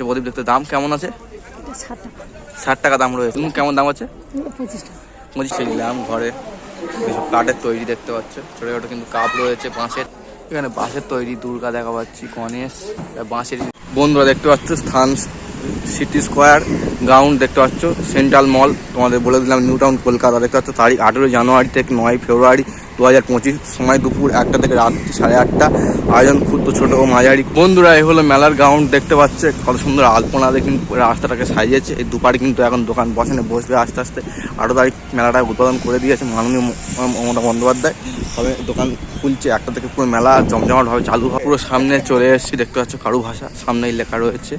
পঞ্চপ্রদীপ দেখতে দাম কেমন আছে? ষাট টাকা। দাম রয়েছে। কেমন দাম আছে? পঁচিশ টাকা। নিলাম ঘরে। এসব কাঠের তৈরি দেখতে পাচ্ছ। ছোটো ছোটো কিন্তু কাপ রয়েছে বাঁশের। এখানে বাঁশের তৈরি দুর্গা দেখা পাচ্ছি গণেশ। বাঁশের বন্ধুরা দেখতে পাচ্ছ স্থান সিটি স্কোয়ার গ্রাউন্ড দেখতে পাচ্ছ, সেন্ট্রাল মল, তোমাদের বলে দিলাম নিউ টাউন কলকাতা, দেখতে পাচ্ছ তারিখ আঠেরোই জানুয়ারি থেকে নয় ফেব্রুয়ারি দু হাজার পঁচিশ, সময় দুপুর একটা থেকে রাত সাড়ে আটটা। আয়োজন ক্ষুদ্র, ছোট ও মাঝারি। বন্ধুরা, এই হলো মেলার গ্রাউন্ড, দেখতে পাচ্ছে, কত সুন্দর আলপনা কিন্তু রাস্তাটাকে সাজিয়েছে। এই দুপারে কিন্তু এখন দোকান বসানে বসবে আস্তে আস্তে। আরও তারিখ মেলাটা উদ্বোধন করে দিয়েছে মাননীয় মমতা বন্দ্যোপাধ্যায়। তবে দোকান খুলছে একটা থেকে পুরো মেলা জমজমাটভাবে চালু পুরো সামনে চলে এসেছি, দেখতে পাচ্ছ কারু ভাষা সামনেই লেখা রয়েছে।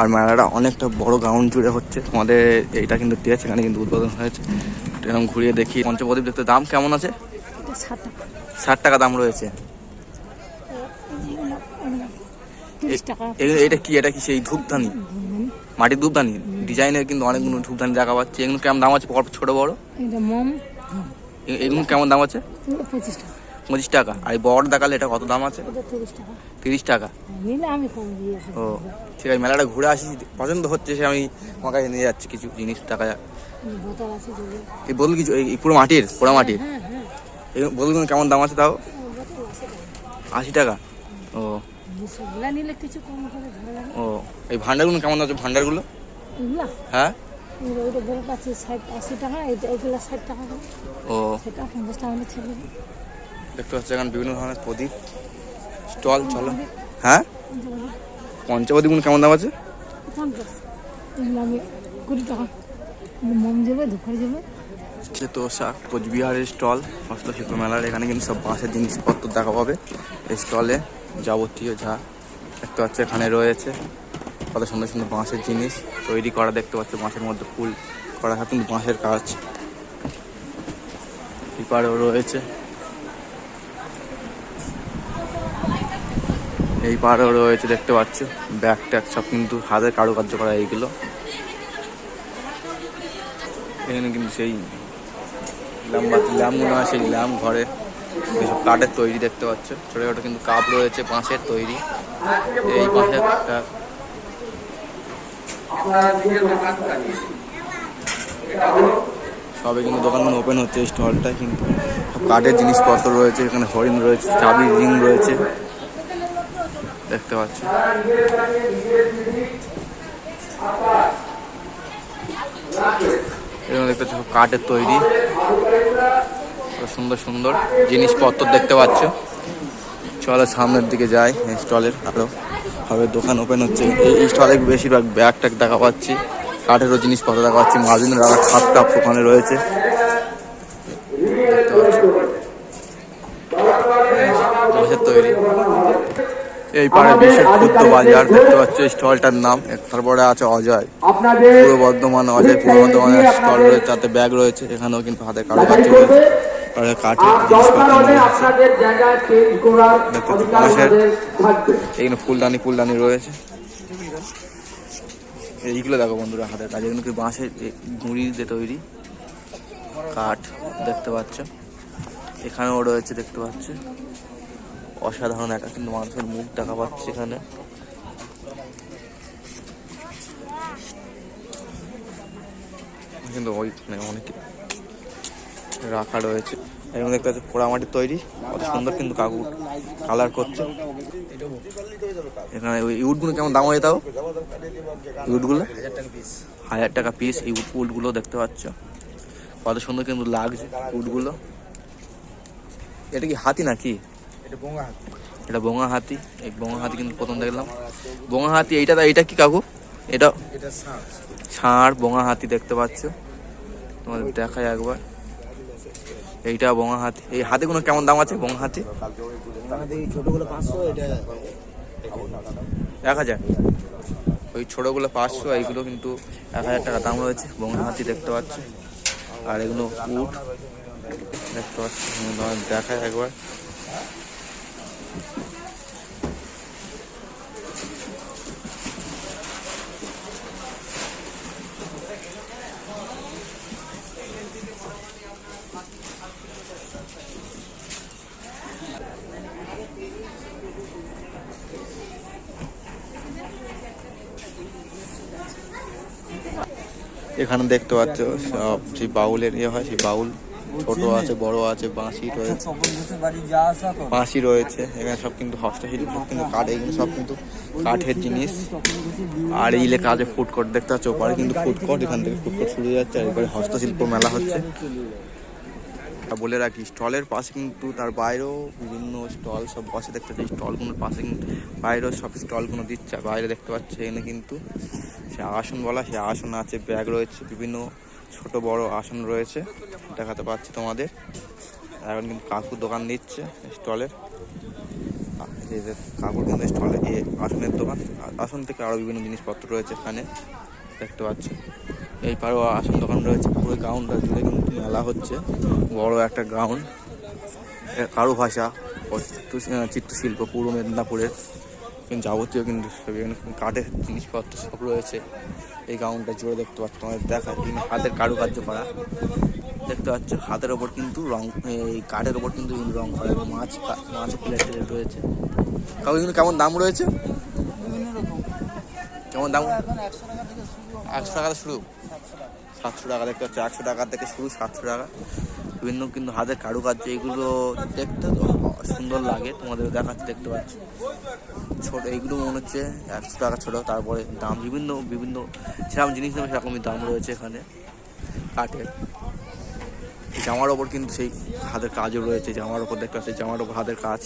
আর মেলাটা অনেকটা বড় গ্রাউন্ড জুড়ে হচ্ছে। তোমাদের এইটা কিন্তু দিয়েছে এখানে কিন্তু উদ্বোধন হয়েছে। এরকম ঘুরিয়ে দেখি। পঞ্চপ্রদীপ দেখতে দাম কেমন আছে? ষাট টাকা। দাম রয়েছে। এটা কি এটা কি সেই ধূপধানি? মাটির ধূপধানি? ডিজাইনের কিন্তু অনেকগুলো ধূপধানি দেখা পাচ্ছে। এগুলো কেমন দাম আছে? ছোট বড়? মোম। এগুলো কেমন দাম আছে? পঁচিশ টাকা। পঁচিশ টাকা। আর এই বড় দেখালে এটা কত দাম আছে? তিরিশ টাকা। দিয়েছি ও ঠিক আছে মেলাটা ঘুরে আসি পছন্দ হচ্ছে সে আমি তোমার কাছে নিয়ে যাচ্ছি কিছু জিনিস টাকা। এই বোতল কিছু এই পুরো মাটির পোড়া মাটির? হ্যাঁ হ্যাঁ এই বোতলগুলো কেমন দাম আছে তাও? আশি টাকা। ও। ও এই ভান্ডারগুলো কেমন আছে ভান্ডারগুলো? হ্যাঁ? ও। দেখতে পাচ্ছি এখানে বিভিন্ন ধরনের প্রদীপ। স্টল, চলো। হ্যাঁ? পঞ্চপ্রদীপগুলো কেমন দাম আছে? কুড়ি কোচবিহারের স্টল হস্তশিল্প মেলার, এখানে কিন্তু সব বাঁশের জিনিসপত্র দেখা পাবে। এই স্টলে যাবতীয় যা দেখতে পাচ্ছ, এখানে রয়েছে। কত সুন্দর সুন্দর বাঁশের জিনিস তৈরি করা দেখতে পাচ্ছ, বাঁশের মধ্যে ফুল করা কিন্তু বাঁশের কাজ। এপারেও রয়েছে। এই পাড়েও রয়েছে, দেখতে পাচ্ছ। ব্যাগ ট্যাগ সব কিন্তু হাতের কারুকার্য করা এইগুলো। এখানে কিন্তু সেই ল্যাম্বা ল্যাম্পগুলো আছে সেই ল্যাম্প ঘরে এসব কাঠের তৈরি দেখতে পাচ্ছ। ছোটো ছোটো কিন্তু কাপ রয়েছে, বাঁশের তৈরি। এই বাঁশের সবে কিন্তু দোকানগুলো ওপেন হচ্ছে এই স্টলটা কিন্তু। কাঠের জিনিসপত্র রয়েছে, এখানে হরিণ রয়েছে, চাবির রিং রয়েছে। দেখতে পাচ্ছি। এরকম দেখতে পাচ্ছ কাঠের তৈরি। সুন্দর সুন্দর জিনিসপত্র দেখতে পাচ্ছ। চলো সামনের দিকে যাই স্টলের আরও হবে দোকান ওপেন হচ্ছে। এই স্টলে বেশিরভাগ ব্যাগ ট্যাগ দেখা পাচ্ছি, কাঠেরও জিনিসপত্র দেখা পাচ্ছি মার্জিনের রাখা খাপ টাপ ওখানে রয়েছে। তৈরি। এই পাড়ে বিশ্বের ক্ষুদ্র বাজার দেখতে পাচ্ছ স্টলটার নাম। তারপরে আছে অজয়। পূর্ব বর্ধমান অজয় পূর্ব বর্ধমানের স্টল রয়েছে তাতে ব্যাগ রয়েছে এখানেও কিন্তু হাতে কারও কাজ রয়েছে এখানে ফুলদানি ফুলদানি রয়েছে। এইগুলো দেখো বন্ধুরা হাতের কাজ। এগুলো কি বাঁশের গুঁড়ি দিয়ে তৈরি? কাঠ দেখতে পাচ্ছ। এখানেও রয়েছে দেখতে পাচ্ছ। অসাধারণ একটা কিন্তু মানুষের মুখ দেখা পাচ্ছে এখানে। কিন্তু ওইখানে অনেক রাখা রয়েছে। এর মধ্যে দেখতে পাচ্ছি তৈরি। কত সুন্দর কিন্তু কাকু কালার করছে। এখানে ওই ইউটগুলো কেমন দাম হয়ে তাও ইউটগুলো? হাজার টাকা পিস এই উট উটগুলো দেখতে পাচ্ছ। কত সুন্দর কিন্তু লাগছে উটগুলো এটা কি হাতি নাকি? এটা বঙা হাতি। এই বঙা হাতি কিন্তু প্রথম দেখলাম। বঙা হাতি এইটা এইটা কি কাকু? এটা? ষাঁড়। বঙা হাতি দেখতে পাচ্ছ। তোমাদের দেখায় একবার। এইটা বঙা হাতি। এই হাতিগুলো কেমন দাম আছে বঙা হাতি? এক হাজার। ওই ছোটোগুলো পাঁচশো এইগুলো কিন্তু এক হাজার টাকা দাম রয়েছে বঙ্গ হাতি দেখতে পাচ্ছি। আর এগুলো উট দেখতে পাচ্ছি। দেখায় একবার। এখানে দেখতে পাচ্ছ, সব সেই বাউলের ইয়ে হয়, সেই বাউল ছোট আছে, বড় আছে, বাঁশি রয়েছে। বাঁশি রয়েছে, এখানে সব কিন্তু হস্তশিল্প, সব কিন্তু কাঠ এগুলো সব কিন্তু কাঠের জিনিস। আর এই লেখা আছে ফুড কোর্ট, দেখতে পাচ্ছ, ওপারে কিন্তু ফুড কোর্ট, এখান থেকে ফুড কোর্ট শুরু হয়ে যাচ্ছে, আর এবারে হস্তশিল্প মেলা হচ্ছে। বলে রাখি, স্টলের পাশে কিন্তু তার বাইরেও বিভিন্ন স্টল, সব বসে দেখতে পাচ্ছি স্টলগুলোর পাশে কিন্তু বাইরেও সব স্টলগুলো দিচ্ছে। বাইরে দেখতে পাচ্ছি এখানে কিন্তু সে আসন বলা, সে আসন আছে, ব্যাগ রয়েছে, বিভিন্ন ছোট বড় আসন রয়েছে। দেখাতে পাচ্ছি তোমাদের। এখন কিন্তু কাকুর দোকান দিচ্ছে স্টলের। কাকুর কিন্তু স্টলে আসনের দোকান। আসন থেকে আরও বিভিন্ন জিনিসপত্র রয়েছে এখানে। দেখতে পাচ্ছি। এই পারেও আসন দোকান রয়েছে পুরো গ্রাউন্ডটা জুড়ে কিন্তু মেলা হচ্ছে। বড় একটা গ্রাউন্ড কারু ভাষা চিত্র- চিত্রশিল্প পূর্ব মেদিনীপুরের যাবতীয় কিন্তু কাঠের জিনিসপত্র সব রয়েছে। এই গ্রাউন্ডটা জুড়ে দেখতে পাচ্ছ তোমাদের দেখা হাতের কারুকার্য করা। দেখতে পাচ্ছ হাতের ওপর কিন্তু রং এই কাঠের ওপর কিন্তু কিন্তু রং করা। এবং মাছ মাছ প্লেট রয়েছে। কাউ কিন্তু কেমন দাম রয়েছে? কেমন দাম? একশো টাকা থেকে শুরু? সাতশো টাকা দেখতে পাচ্ছি, একশো টাকা থেকে শুরু সাতশো টাকা। বিভিন্ন কিন্তু হাতের কারুকার্য, এগুলো দেখতে সুন্দর লাগে, তোমাদের দেখাচ্ছে, দেখতে পাচ্ছি। ছোট এইগুলো মনে হচ্ছে একশো টাকা ছোট, তারপরে দাম, বিভিন্ন বিভিন্ন, সেরকম জিনিস নেবে, সেরকমই দাম রয়েছে এখানে, কাঠের। জামার ওপর কিন্তু সেই হাতের কাজও রয়েছে, জামার ওপর দেখতে পাচ্ছি, জামার ওপর হাতের কাজ।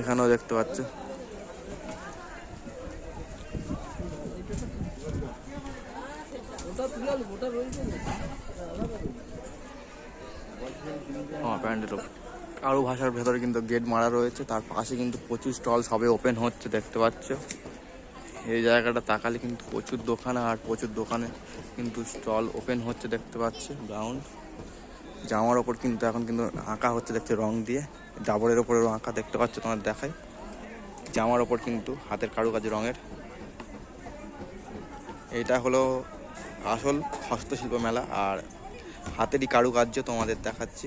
এখানেও দেখতে পাচ্ছ। হ্যাঁ প্যান্ডেল কারও ভাষার ভেতরে কিন্তু গেট মারা রয়েছে, তার পাশে কিন্তু প্রচুর স্টল সবে ওপেন হচ্ছে, দেখতে পাচ্ছ। এই জায়গাটা তাকালে কিন্তু প্রচুর দোকান, আর প্রচুর দোকানে কিন্তু স্টল ওপেন হচ্ছে, দেখতে পাচ্ছি গ্রাউন্ড জামার ওপর কিন্তু এখন কিন্তু আঁকা হচ্ছে দেখতে রং দিয়ে। ডাবরের ওপরেও আঁকা, দেখতে পাচ্ছ তোমার দেখায় জামার ওপর কিন্তু হাতের কারুকাজ রঙের। এটা হলো আসল হস্তশিল্প মেলা আর হাতেরই কারুকার্য তোমাদের দেখাচ্ছি।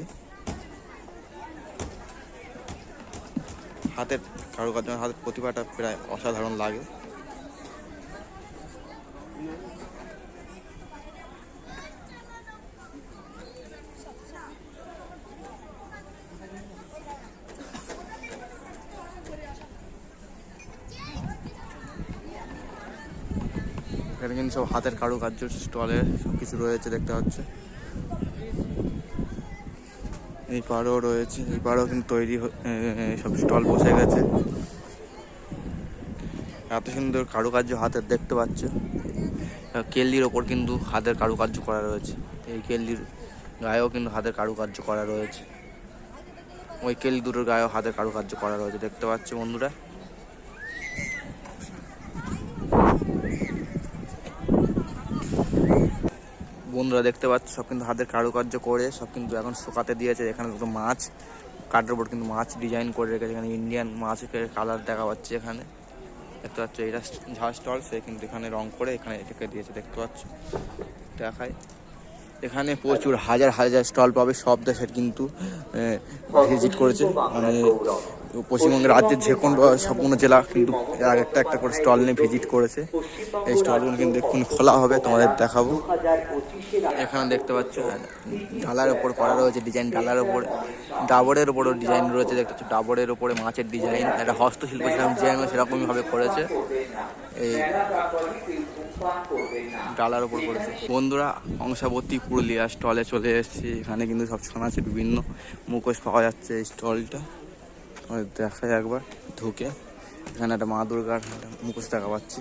হাতের কারুকার্য, হাতের প্রতিভাটা প্রায় অসাধারণ লাগে। এখানে কিন্তু সব হাতের কারুকার্য স্টলে সব কিছু রয়েছে দেখতে পাচ্ছ। এই পাড়ও রয়েছে, এই পাড়ও কিন্তু তৈরি সব স্টল বসে গেছে। এত সুন্দর কারুকার্য হাতের দেখতে পাচ্ছ। কেল্লির ওপর কিন্তু হাতের কারুকার্য করা রয়েছে। এই কেল্লির গায়েও কিন্তু হাতের কারুকার্য করা রয়েছে। ওই কেল্লি দুটোর গায়েও হাতের কারুকার্য করা রয়েছে, দেখতে পাচ্ছ বন্ধুরা। বন্ধুরা দেখতে পাচ্ছ, সব কিন্তু হাতের কারুকার্য করে, সব কিন্তু এখন শুকাতে দিয়েছে। এখানে দুটো মাছ, কাঠের উপর কিন্তু মাছ ডিজাইন করে রেখেছে। এখানে ইন্ডিয়ান মাছের কালার দেখা পাচ্ছে এখানে। দেখতে পাচ্ছ, এটা ঝাড় স্টল সে কিন্তু এখানে রং করে এখানে রেখে দিয়েছে, দেখতে পাচ্ছ? দেখায়। এখানে প্রচুর হাজার হাজার স্টল পাবে, সব দেশের কিন্তু ভিজিট করেছে। মানে পশ্চিমবঙ্গের রাজ্যের যে কোনো কোনো জেলা কিন্তু আগে একটা একটা করে স্টল নিয়ে ভিজিট করেছে। এই স্টলগুলো কিন্তু এক্ষুনি খোলা হবে, তোমাদের দেখাবো। এখানে দেখতে পাচ্ছ ডালার ওপর করা রয়েছে ডিজাইন ডালার ওপর, ডাবরের ওপরও ডিজাইন রয়েছে, দেখতে পাচ্ছ, ডাবরের ওপরে মাছের ডিজাইন একটা হস্তশিল্প যেরকম ডিজাইন সেরকমই ভাবে করেছে। এই ডালার ওপর করেছে। বন্ধুরা, অংশাবতী পুরুলিয়া স্টলে চলে এসেছি। এখানে কিন্তু সব শোনা আছে বিভিন্ন মুখোশ পাওয়া যাচ্ছে এই স্টলটা। দেখাই একবার। ঢুকে এখানে একটা মা দুর্গার মুখোশ দেখা পাচ্ছি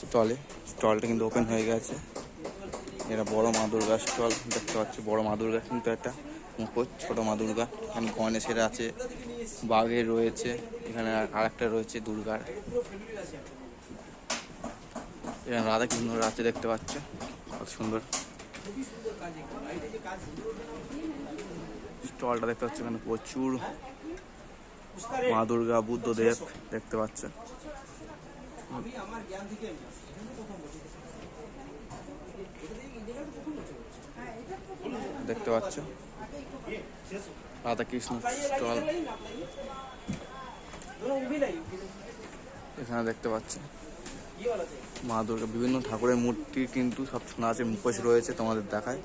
স্টলে। স্টলটা কিন্তু ওপেন হয়ে গেছে। এটা বড় মা দুর্গা স্টল, দেখতে পাচ্ছি বড় মা দুর্গা কিন্তু একটা মুখোশ, ছোট মা দুর্গা। এখানে গণেশের আছে বাঘের রয়েছে, এখানে আর একটা রয়েছে দুর্গার। এখানে রাধা কৃষ্ণ আছে দেখতে পাচ্ছ, কত সুন্দর। স্টলটা দেখতে পাচ্ছ এখানে প্রচুর মা দুর্গা বুদ্ধদেব দেখতে পাচ্ছ। দেখতে পাচ্ছ? রাধা কৃষ্ণ স্টল। এখানে দেখতে পাচ্ছ? মা দুর্গা, বিভিন্ন ঠাকুরের মূর্তি কিন্তু সব সোনা আছে, মুখোশ রয়েছে তোমাদের দেখায়।